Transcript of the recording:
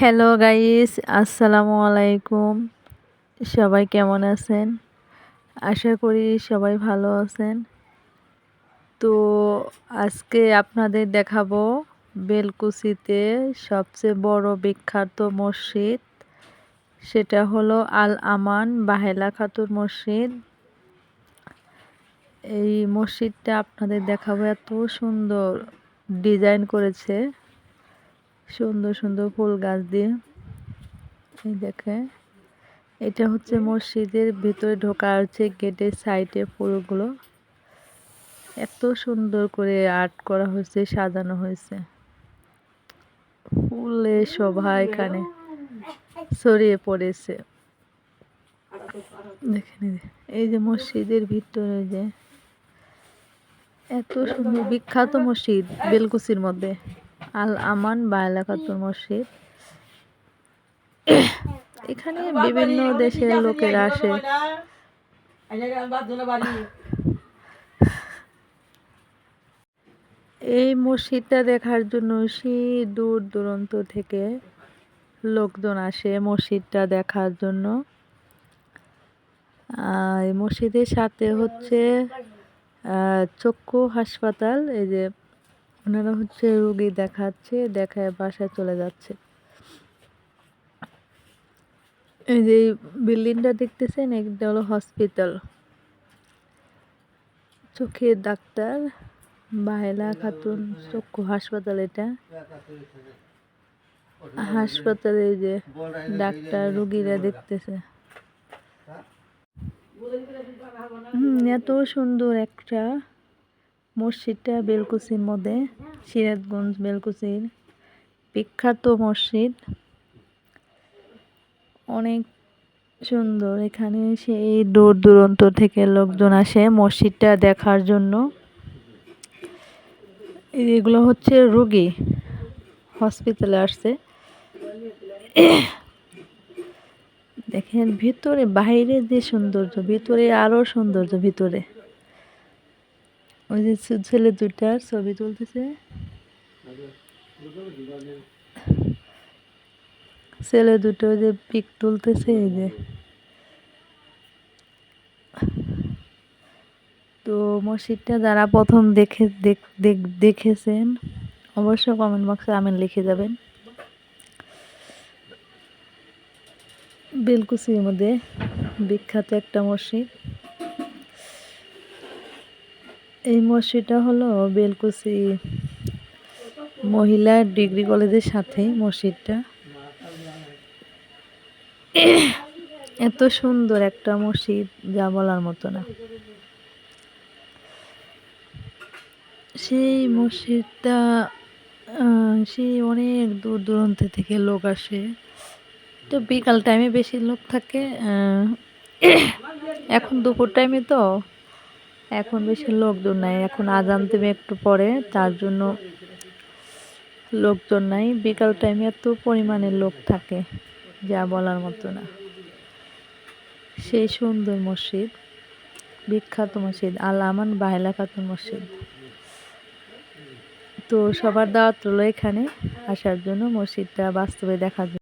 Hello guys আসসালামু আলাইকুম সবাই কেমন আছেন? আশা করি সবাই ভালো আছেন। তো আজকে আপনাদের দেখাবো বেলকুচিতে সবচেয়ে বড় বিখ্যাত মসজিদ। সেটা হলো আল আমান বাহেলা খাতুর মসজিদ। এই মসজিদটা আপনাদের দেখাবো এত সুন্দর। ডিজাইন করেছে। সুন্দর সুন্দর ফুল গাছ দিয়ে। এই দেখে। এটা হচ্ছে মসজিদের ভিতরে ঢোকা হচ্ছে গেটের সাইডে ফুলগুলো। এত সুন্দর করে আর্ট করা হয়েছে, সাজানো হয়েছে। ফুলে শোভা এখানে ছড়িয়ে পড়েছে। দেখেন এই যে মসজিদের ভিতরে যে, এত সুন্দর বিখ্যাত মসজিদ বেলকুচির মধ্যে। আল আমান বা এলাকাতুর মসজিদ। এখানে বিভিন্ন দেশের লোকেরা আসে। এই মসজিদটা দেখার জন্য সেই দূর দূরান্ত থেকে লোকজন আসে মসজিদটা দেখার জন্য। এই মসজিদের সাথে হচ্ছে চক্ষু হাসপাতাল এই যে ওনারা হচ্ছে রুগী দেখাচ্ছে, দেখায় বাসায় চলে যাচ্ছে। এই যে বিল্ডিংটা দেখতেছেন একটা হলো হসপিটাল। চোখের ডাক্তার বাহেলা খাতুন, চক্ষু হাসপাতাল এটা। হাসপাতালে যে ডাক্তার রুগীরা দেখতেছে। এত সুন্দর একটা মসজিদটা বেলকুচির মধ্যে, সিরাজগঞ্জ বেলকুচির বিখ্যাত মসজিদ। অনেক সুন্দর, এখানে সেই দূর দূরান্ত থেকে লোকজন আসে মসজিদটা দেখার জন্য। এগুলো হচ্ছে রুগী হসপিটালে আসছে। দেখেন ভিতরে, বাইরে যে সৌন্দর্য, ভিতরে আরও সৌন্দর্য, ভিতরে। ওই যে ছেলে দুটার ছবি তুলতেছে। ছেলে দুটো যে পিক তুলতেছে, এই যে। তো মসজিদটা যারা প্রথম দেখে দেখেছেন, অবশ্যই কমেন্ট বক্সে আমেন লিখে যাবেন। বেলকুচির মধ্যে বিখ্যাত একটা মসজিদ। এই মসজিদটা হলো বেলকুচি মহিলা ডিগ্রি কলেজের সাথে মসজিদটা। এত সুন্দর একটা মসজিদ, যা বলার মতো না। সেই মসজিদটা সেই অনেক দূর দূরান্ত থেকে লোক আসে। তো বিকাল টাইমে বেশি লোক থাকে এখন দুপুর টাইমে তো এখন বেশি লোকজন নাই। এখন আজান দেবে একটু পরে, তার জন্য লোকজন নাই। বিকাল টাইমে এত পরিমাণে লোক থাকে, যা বলার মতো না। সেই সুন্দর মসজিদ, বিখ্যাত মসজিদ, আল আমান বাহেলা খাতুন মসজিদ। তো সবার দাওয়াত রইল এখানে, আসার জন্য মসজিদটা বাস্তবে জন্য।